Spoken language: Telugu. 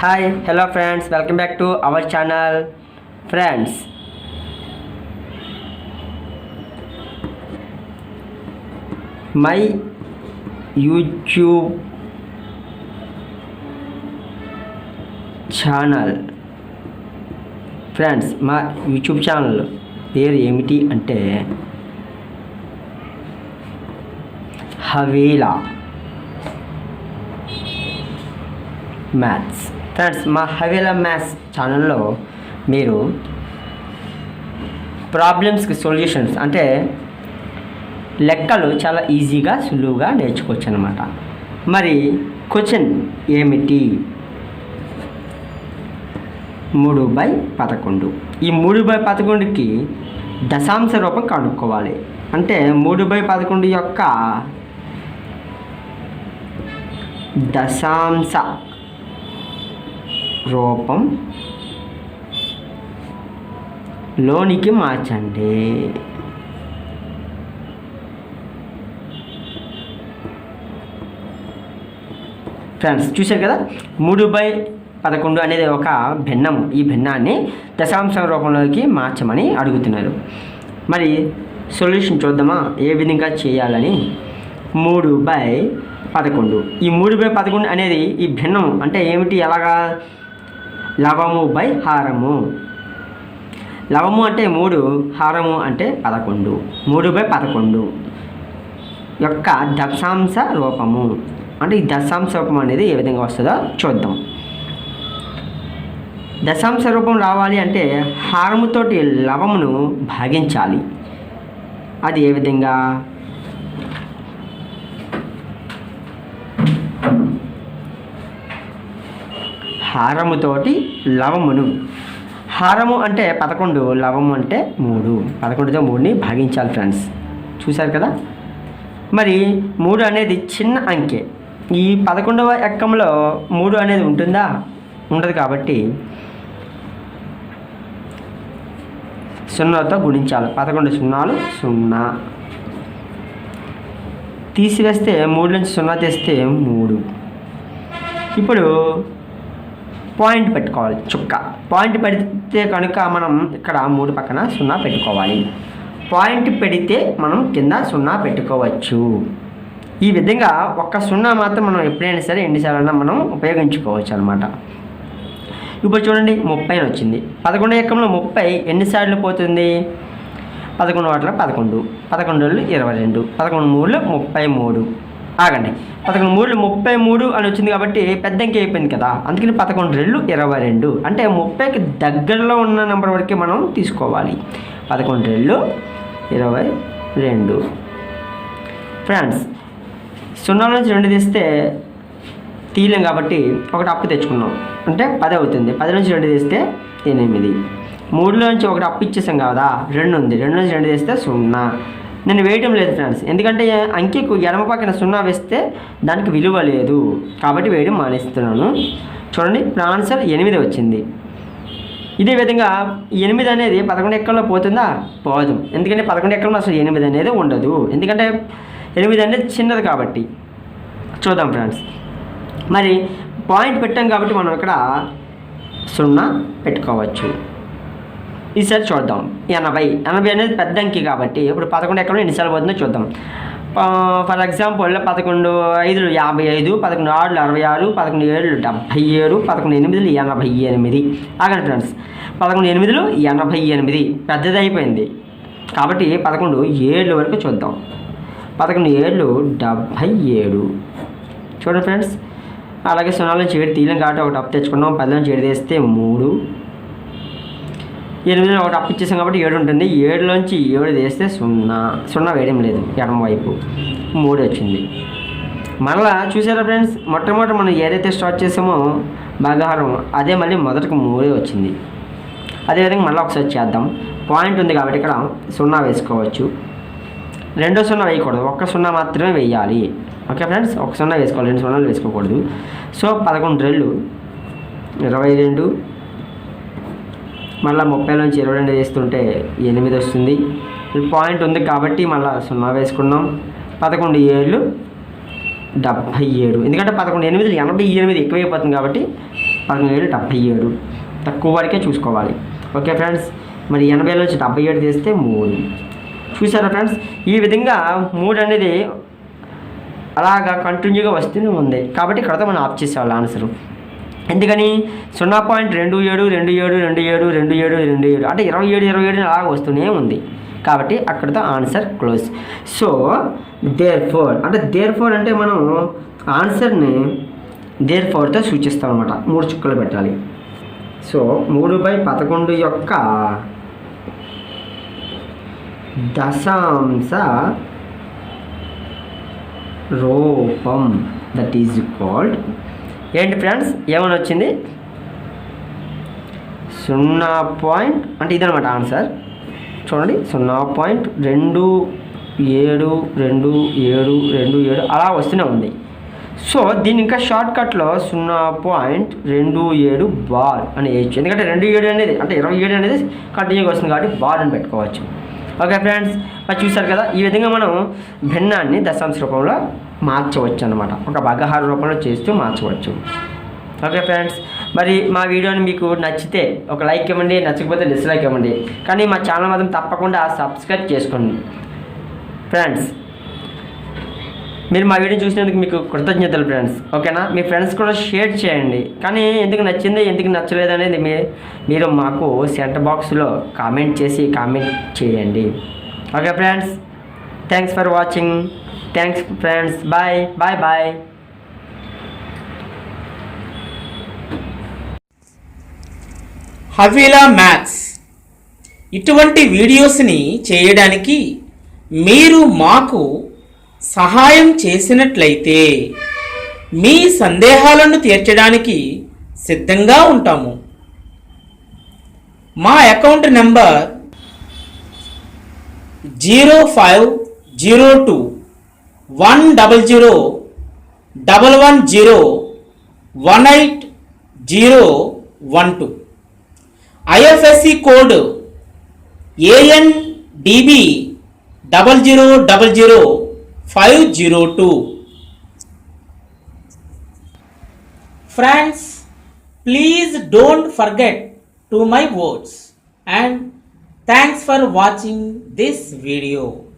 Hi hello friends welcome back to our channel friends my YouTube channel friends మా యూట్యూబ్ ఛానల్ పేరు ఏమిటి అంటే హవేలా మ్యాథ్స్ ఫ్రెండ్స్ మా హవేలా మ్యాథ్స్ ఛానల్లో మీరు ప్రాబ్లమ్స్కి సొల్యూషన్స్ అంటే లెక్కలు చాలా ఈజీగా సులువుగా నేర్చుకోవచ్చు అనమాట మరి క్వశ్చన్ ఏమిటి? మూడు బై పదకొండు. ఈ మూడు బై పదకొండుకి దశాంశ రూపం కనుక్కోవాలి. అంటే మూడు బై పదకొండు యొక్క దశాంశ రూపం లోనికి మార్చండి. ఫ్రెండ్స్ చూశారు కదా? మూడు బై పదకొండు అనేది ఒక భిన్నం. ఈ భిన్నాన్ని దశాంశం రూపంలోకి మార్చమని అడుగుతున్నారు. మరి సొల్యూషన్ చూద్దామా? ఏ విధంగా చేయాలని? మూడు బై పదకొండు. ఈ మూడు బై పదకొండు అనేది ఈ భిన్నం అంటే ఏమిటి? ఎలాగా? లవము బై హారము. లవము అంటే మూడు హారము అంటే పదకొండు. మూడు బై పదకొండు యొక్క దశాంశ రూపము. అంటే ఈ దశాంశ రూపం అనేది ఏ విధంగా వస్తుందో చూద్దాం. దశాంశ రూపం రావాలి అంటే హారముతోటి లవమును భాగించాలి. అది ఏ విధంగా? హారముతోటి లవమును. హారము అంటే పదకొండు లవము అంటే మూడు. పదకొండుతో మూడుని భాగించాలి ఫ్రెండ్స్. చూశారు కదా? మరి మూడు అనేది చిన్న అంకె. ఈ పదకొండవ ఎక్కంలో మూడు అనేది ఉంటుందా? ఉండదు కాబట్టి సున్నాతో గుణించాలి. పదకొండు సున్నాలు సున్నా. తీసివేస్తే మూడు నుంచి సున్నా తెస్తే మూడు. ఇప్పుడు పాయింట్ పెట్టుకోవాలి చుక్క. పాయింట్ పెడితే కనుక మనం ఇక్కడ మూడు పక్కన సున్నా పెట్టుకోవాలి. పాయింట్ పెడితే మనం కింద సున్నా పెట్టుకోవచ్చు. ఈ విధంగా ఒక్క సున్నా మాత్రం మనం ఎప్పుడైనా సరే ఎన్నిసార్లైనా మనం ఉపయోగించుకోవచ్చు అనమాట ఇప్పుడు చూడండి ముప్పై వచ్చింది. పదకొండు ఎక్కంలో ముప్పై ఎన్నిసార్లు పోతుంది? పదకొండు వాటిలో పదకొండు. పదకొండు ఇరవై రెండు. పదకొండు మూడులో ముప్పై మూడు. ఆగండి. పదకొండు మూడు ముప్పై మూడు అని వచ్చింది కాబట్టి పెద్ద అంకె అయిపోయింది కదా. అందుకని పదకొండు రెండు ఇరవై రెండు. అంటే ముప్పైకి దగ్గరలో ఉన్న నెంబర్ వరకే మనం తీసుకోవాలి. పదకొండు రెండు ఇరవై రెండు. ఫ్రెండ్స్ సున్నా నుంచి రెండు తీస్తే తీయలేం కాబట్టి ఒకటి అప్పు తెచ్చుకున్నాం. అంటే పది అవుతుంది. పది నుంచి రెండు తీస్తే ఎనిమిది. మూడులో నుంచి ఒకటి అప్పు ఇచ్చేసాం కదా. రెండు ఉంది. రెండు నుంచి రెండు తీస్తే సున్నా. నేను వేయటం లేదు ఫ్రెండ్స్ ఎందుకంటే అంకెకు ఎడమ పక్కన సున్నా వేస్తే దానికి విలువ లేదు. కాబట్టి వేయడం మానేస్తున్నాను. చూడండి ఆన్సర్ ఎనిమిది వచ్చింది. ఇదే విధంగా ఎనిమిది అనేది పదకొండు ఎక్కల్లో పోతుందా? పోదు. ఎందుకంటే పదకొండు ఎక్కల్లో అసలు ఎనిమిది అనేది ఉండదు. ఎందుకంటే ఎనిమిది అనేది చిన్నది కాబట్టి. చూద్దాం ఫ్రెండ్స్ మరి పాయింట్ పెట్టాం కాబట్టి మనం ఇక్కడ సున్నా పెట్టుకోవచ్చు. ఈసారి చూద్దాం. ఎనభై. ఎనభై అనేది పెద్ద అంకి కాబట్టి ఇప్పుడు పదకొండు ఎక్కడ ఎన్నిసార్లు పోతుందో చూద్దాం. ఫర్ ఎగ్జాంపుల్ పదకొండు ఐదులు యాభై ఐదు పదకొండు ఆరులు అరవై ఆరు పదకొండు ఏళ్ళు డెబ్భై ఏడు పదకొండు ఎనిమిదిలు ఎనభై ఎనిమిది. ఆగండి ఫ్రెండ్స్. పదకొండు ఎనిమిదిలు ఎనభై ఎనిమిది. పెద్దది అయిపోయింది. కాబట్టి పదకొండు ఏళ్ళు వరకు చూద్దాం. పదకొండు ఏళ్ళు డెబ్భై ఏడు. చూడండి ఫ్రెండ్స్. అలాగే సున్నాలో చేడు తీయడం తీయలేం కాబట్టి ఒకటి అప్పు తెచ్చుకున్నాం. పదిలో చేడు తీస్తే మూడు. ఎనిమిది ఒకటి అప్పు ఇచ్చేసాం కాబట్టి ఏడు ఉంటుంది. ఏడులోంచి ఏడు తీస్తే సున్నా. సున్నా వేయడం లేదు. ఎడమ వైపు మూడు వచ్చింది. మళ్ళా చూసారా ఫ్రెండ్స్ మొట్టమొదటి మనం ఏదైతే స్టార్ట్ చేసామో భాగాహారం అదే మళ్ళీ మొదటికి మూడే వచ్చింది. అదేవిధంగా మళ్ళీ ఒకసారి చేద్దాం. పాయింట్ ఉంది కాబట్టి ఇక్కడ సున్నా వేసుకోవచ్చు. రెండో సున్నా వేయకూడదు. ఒక్క సున్నా మాత్రమే వేయాలి. Okay friends? ఒక సున్నా వేసుకోవాలి. రెండు సున్నాలు వేసుకోకూడదు. సో పదకొండు రెళ్ళు ఇరవై రెండు మళ్ళీ ముప్పై నుంచి ఇరవై రెండు వేస్తుంటే ఎనిమిది వస్తుంది. పాయింట్ ఉంది కాబట్టి మళ్ళీ సున్నా వేసుకున్నాం. పదకొండు ఏళ్ళు డెబ్భై ఏడు. ఎందుకంటే పదకొండు ఎనిమిది ఎనభై ఎనిమిది ఎక్కువైపోతుంది కాబట్టి పదకొండు ఏళ్ళు డెబ్భై ఏడు. తక్కువ వరకే చూసుకోవాలి. Okay friends? మరి ఎనభై నుంచి డెబ్బై ఏడు తీస్తే మూడు. చూసారా ఫ్రెండ్స్? ఈ విధంగా మూడు అనేది అలాగా కంటిన్యూగా వస్తూనే ఉంది. కాబట్టి ఇక్కడతో మనం ఆఫ్ చేసేవాళ్ళు ఆన్సర్. ఎందుకని? సున్నా పాయింట్ రెండు ఏడు రెండు ఏడు రెండు ఏడు రెండు ఏడు రెండు ఏడు. అంటే ఇరవై ఏడు ఇరవై ఏడు అలాగ వస్తూనే ఉంది. కాబట్టి అక్కడతో answer close so therefore అంటే దేర్ ఫోర్ అంటే మనం ఆన్సర్ని దేర్ ఫోర్తో సూచిస్తాం అనమాట మూడు చుక్కలు పెట్టాలి. సో మూడు బై పదకొండు యొక్క దశాంశ రూపం దట్ ఈజ్ కాల్డ్ ఏంటి ఫ్రెండ్స్? ఏమని వచ్చింది సున్నా పాయింట్ అంటే ఇదనమాట ఆన్సర్. చూడండి సున్నా పాయింట్ రెండు ఏడు రెండు ఏడు రెండు ఏడు అలా వస్తూనే ఉంది. సో దీని ఇంకా షార్ట్కట్లో సున్నా పాయింట్ రెండు ఏడు బార్ అని వేయచ్చు. ఎందుకంటే రెండు ఏడు అనేది అంటే ఇరవై ఏడు అనేది కంటిన్యూగా వస్తుంది కాబట్టి బార్ అని పెట్టుకోవచ్చు. ఓకే ఫ్రెండ్స్ మరి చూసారు కదా ఈ విధంగా మనం భిన్నాన్ని దశాంశ రూపంలో మార్చవచ్చు అనమాట ఒక బగహార రూపంలో చేస్తూ మార్చవచ్చు. ఓకే ఫ్రెండ్స్ మరి మా వీడియోని మీకు నచ్చితే ఒక లైక్ ఇవ్వండి నచ్చకపోతే డిస్లైక్ ఇవ్వండి. కానీ మా ఛానల్ మాత్రం తప్పకుండా సబ్స్క్రైబ్ చేసుకోండి. ఫ్రెండ్స్ మీరు మా వీడియో చూసినందుకు మీకు కృతజ్ఞతలు ఫ్రెండ్స్ ఓకేనా? మీ ఫ్రెండ్స్ కూడా షేర్ చేయండి. కానీ ఎందుకు నచ్చింది ఎందుకు నచ్చలేదు అనేది మీ మీరు మాకు సెంటర్ బాక్స్లో కామెంట్ చేసి కామెంట్ చేయండి. Okay friends thanks for watching thanks friends bye bye bye Havilah maths. ఇటువంటి వీడియోస్ని చేయడానికి మీరు మాకు సహాయం చేసినట్లయితే మీ సందేహాలను తీర్చడానికి సిద్ధంగా ఉంటాము. మా account number zero five zero two one double zero double one zero one eight zero one two. IFSC code AN DB double zero double zero 502. Friends, please don't forget to my words and thanks for watching this video.